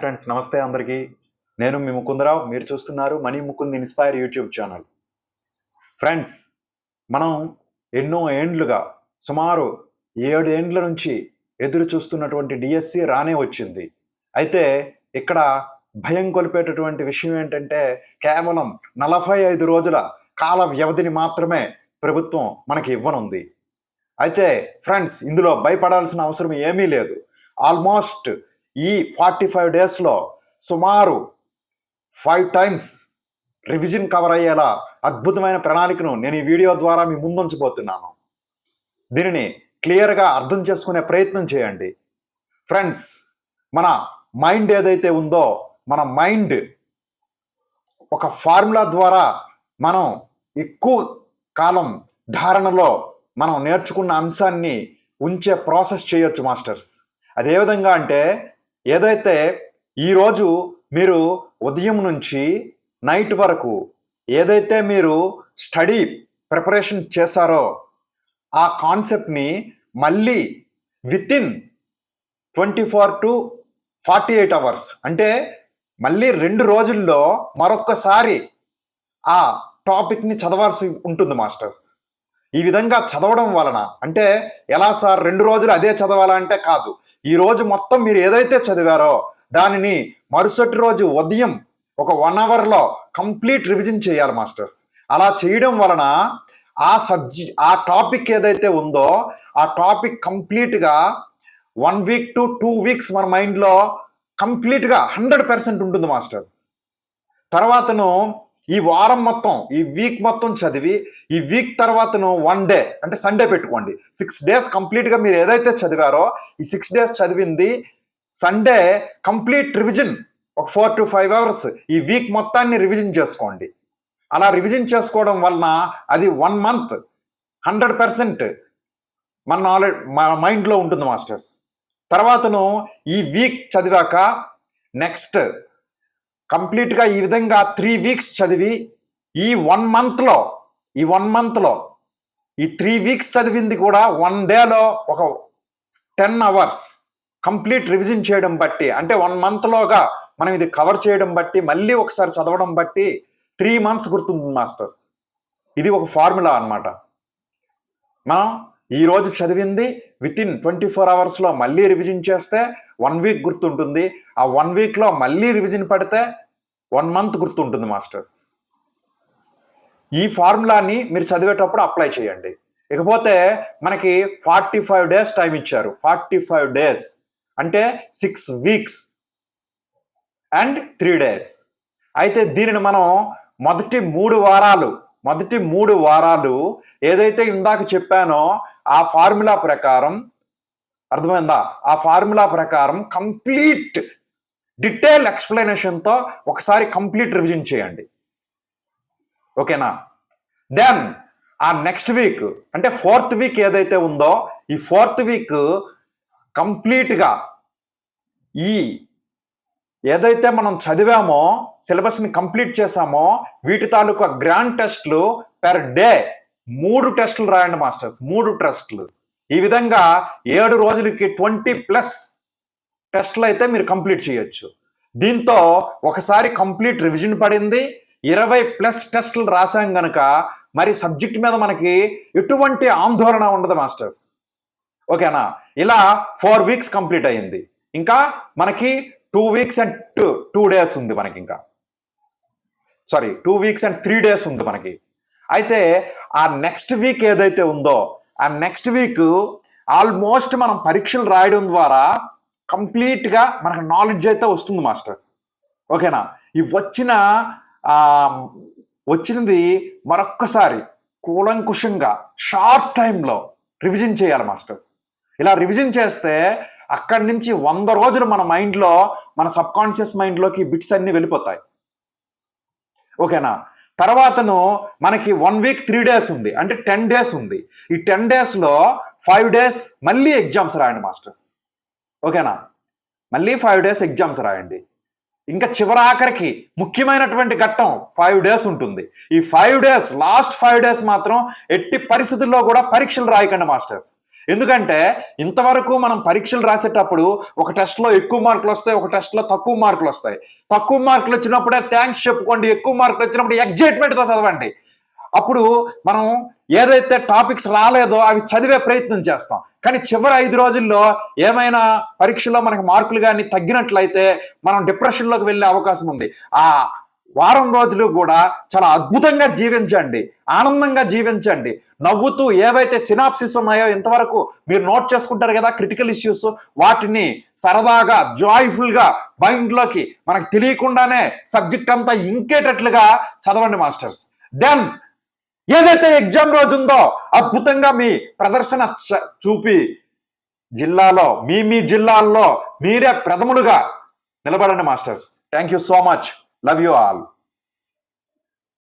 Friends నమస్తే అందరికీ. నేను మీ ముకుందరావు మీరు చూస్తున్నారు money Mukund inspire YouTube channel. Friends మనం ఎన్నో ఏండ్లుగా సుమారు ఏడు ఏండ్ల నుంచి ఎదురు చూస్తున్నటువంటి డిఎస్సి రానే వచ్చింది. అయితే ఇక్కడ భయం కొలిపేటటువంటి విషయం ఏంటంటే కేవలం నలభై ఐదు రోజుల కాల వ్యవధిని మాత్రమే ప్రభుత్వం మనకి ఇవ్వనుంది. అయితే ఫ్రెండ్స్ ఇందులో భయపడాల్సిన అవసరం ఏమీ లేదు. ఆల్మోస్ట్ ఈ ఫార్టీ ఫైవ్ డేస్లో సుమారు ఫైవ్ టైమ్స్ రివిజన్ కవర్ అయ్యేలా అద్భుతమైన ప్రణాళికను నేను ఈ వీడియో ద్వారా మీ ముందుంచబోతున్నాను. దీనిని క్లియర్గా అర్థం చేసుకునే ప్రయత్నం చేయండి. ఫ్రెండ్స్ మన మైండ్ ఏదైతే ఉందో మన మైండ్ ఒక ఫార్ములా ద్వారా మనం ఎక్కువ కాలం ధారణలో మనం నేర్చుకున్న అంశాన్ని ఉంచే ప్రాసెస్ చేయొచ్చు మాస్టర్స్. అదే విధంగా అంటే ఏదైతే ఈరోజు మీరు ఉదయం నుంచి నైట్ వరకు ఏదైతే మీరు స్టడీ ప్రిపరేషన్ చేశారో ఆ కాన్సెప్ట్ని మళ్ళీ with in twenty four to forty eight hours అంటే మళ్ళీ రెండు రోజుల్లో మరొక్కసారి ఆ టాపిక్ని చదవాల్సి ఉంటుంది మాస్టర్స్. ఈ విధంగా చదవడం వలన అంటే ఎలా సార్ రెండు రోజులు అదే చదవాలంటే కాదు. ఈ రోజు మొత్తం మీరు ఏదైతే చదివారో దానిని మరుసటి రోజు ఉదయం ఒక వన్ అవర్లో కంప్లీట్ రివిజన్ చేయాలి మాస్టర్స్. అలా చేయడం వలన ఆ సబ్జె ఆ టాపిక్ ఏదైతే ఉందో ఆ టాపిక్ కంప్లీట్గా one week to two weeks మన మైండ్లో కంప్లీట్గా హండ్రెడ్ పర్సెంట్ ఉంటుంది మాస్టర్స్. తర్వాతను ఈ వారం మొత్తం ఈ వీక్ మొత్తం చదివి ఈ వీక్ తర్వాతను వన్ డే అంటే సండే పెట్టుకోండి. సిక్స్ డేస్ కంప్లీట్గా మీరు ఏదైతే చదివారో ఈ సిక్స్ డేస్ చదివింది సండే కంప్లీట్ రివిజన్ ఒక ఫోర్ టు ఫైవ్ అవర్స్ ఈ వీక్ మొత్తాన్ని రివిజన్ చేసుకోండి. అలా రివిజన్ చేసుకోవడం వలన అది వన్ మంత్ హండ్రెడ్ పర్సెంట్ మన నాలెడ్జ్ మన మైండ్లో ఉంటుంది మాస్టర్స్ తర్వాతను ఈ వీక్ చదివాక నెక్స్ట్ కంప్లీట్గా ఈ విధంగా త్రీ వీక్స్ చదివి ఈ వన్ మంత్లో ఈ వన్ మంత్లో ఈ త్రీ వీక్స్ చదివింది కూడా వన్ డేలో ఒక టెన్ అవర్స్ కంప్లీట్ రివిజన్ చేయడం బట్టి అంటే వన్ మంత్లోగా మనం ఇది కవర్ చేయడం బట్టి మళ్ళీ ఒకసారి చదవడం బట్టి త్రీ మంత్స్ గుర్తుంది మాస్టర్స్ ఇది ఒక ఫార్ములా అన్నమాట. మనం ఈరోజు చదివింది విత్ ఇన్ ట్వంటీ ఫోర్ అవర్స్లో మళ్ళీ రివిజన్ చేస్తే వన్ వీక్ గుర్తుంటుంది. ఆ వన్ వీక్లో మళ్ళీ రివిజన్ పడితే వన్ మంత్ గుర్తుంటుంది మాస్టర్స్. ఈ ఫార్ములాని మీరు చదివేటప్పుడు అప్లై చేయండి. ఇకపోతే మనకి ఫార్టీ ఫైవ్ డేస్ టైం ఇచ్చారు. ఫార్టీ ఫైవ్ డేస్ అంటే six weeks and three days అయితే దీనిని మనం మొదటి మూడు వారాలు మొదటి మూడు వారాలు ఏదైతే ఇందాక చెప్పానో ఆ ఫార్ములా ప్రకారం అర్థమైందా? ఆ ఫార్ములా ప్రకారం కంప్లీట్ డీటెయిల్ ఎక్స్ప్లెనేషన్తో ఒకసారి కంప్లీట్ రివిజన్ చేయండి. ఓకేనా? దెన్ ఆ నెక్స్ట్ వీక్ అంటే ఫోర్త్ వీక్ ఏదైతే ఉందో ఈ ఫోర్త్ వీక్ కంప్లీట్గా ఈ ఏదైతే మనం చదివామో సిలబస్ని కంప్లీట్ చేసామో వీటి తాలూకా గ్రాండ్ టెస్ట్లు పెర్ డే మూడు టెస్టులు రాయండి మాస్టర్స్ మూడు టెస్టులు ఈ విధంగా ఏడు రోజులకి ట్వంటీ ప్లస్ టెస్ట్లు అయితే మీరు కంప్లీట్ చేయొచ్చు. దీంతో ఒకసారి కంప్లీట్ రివిజన్ పడింది. ఇరవై ప్లస్ టెస్టులు రాసాం గనక మరి సబ్జెక్ట్ మీద మనకి ఎటువంటి ఆందోళన ఉండదు మాస్టర్స్. ఓకేనా? ఇలా ఫోర్ వీక్స్ కంప్లీట్ అయ్యింది ఇంకా మనకి two weeks and two two days ఉంది మనకి ఇంకా. Sorry two weeks and three days ఉంది మనకి. అయితే ఆ నెక్స్ట్ వీక్ ఏదైతే ఉందో ఆ నెక్స్ట్ వీక్ ఆల్మోస్ట్ మనం పరీక్షలు రాయడం ద్వారా కంప్లీట్గా మనకు నాలెడ్జ్ అయితే వస్తుంది మాస్టర్స్ ఓకేనా ఈ వచ్చిన వచ్చినది మరొక్కసారి కూలంకుషంగా షార్ట్ టైంలో రివిజన్ చేయాలి మాస్టర్స్ ఇలా రివిజన్ చేస్తే అక్కడి నుంచి వంద రోజులు మన మైండ్లో మన సబ్కాన్షియస్ మైండ్లోకి బిట్స్ అన్నీ వెళ్ళిపోతాయి. ఓకేనా తర్వాతను మనకి వన్ వీక్ త్రీ డేస్ ఉంది. అంటే టెన్ డేస్ ఉంది. ఈ టెన్ డేస్లో ఫైవ్ డేస్ మళ్ళీ ఎగ్జామ్స్ రాయండి మాస్టర్స్ ఓకేనా? మళ్ళీ ఫైవ్ డేస్ ఎగ్జామ్స్ రాయండి. ఇంకా చివరి ఆఖరికి ముఖ్యమైనటువంటి ఘట్టం ఫైవ్ డేస్ ఉంటుంది. ఈ five days last five days మాత్రం ఎట్టి పరిస్థితుల్లో కూడా పరీక్షలు రాయకండి మాస్టర్స్ ఎందుకంటే ఇంతవరకు మనం పరీక్షలు రాసేటప్పుడు ఒక టెస్ట్లో ఎక్కువ మార్కులు వస్తాయి ఒక టెస్ట్లో తక్కువ మార్కులు వస్తాయి. తక్కువ మార్కులు వచ్చినప్పుడే థ్యాంక్స్ చెప్పుకోండి ఎక్కువ మార్కులు వచ్చినప్పుడు ఎగ్జైట్మెంట్తో చదవండి. అప్పుడు మనం ఏదైతే టాపిక్స్ రాలేదో అవి చదివే ప్రయత్నం చేస్తాం. కానీ చివరి ఐదు రోజుల్లో ఏమైనా పరీక్షలో మనకి మార్కులు కానీ తగ్గినట్లయితే మనం డిప్రెషన్లోకి వెళ్ళే అవకాశం ఉంది. ఆ వారం రోజులు కూడా చాలా అద్భుతంగా జీవించండి ఆనందంగా జీవించండి. నవ్వుతూ ఏవైతే సినాప్సిస్ ఉన్నాయో ఇంతవరకు మీరు నోట్ చేసుకుంటారు కదా క్రిటికల్ ఇష్యూస్ వాటిని సరదాగా జాయ్ఫుల్గా మైండ్లోకి మనకు తెలియకుండానే సబ్జెక్ట్ అంతా ఇంకేటట్లుగా చదవండి మాస్టర్స్. దెన్ ఏదైతే ఎగ్జామ్ రోజు ఉందో అద్భుతంగా మీ ప్రదర్శన చ- చూపి జిల్లాలో మీ మీ జిల్లాల్లో మీరే ప్రథములుగా నిలబడండి masters. Thank you so much Love you all.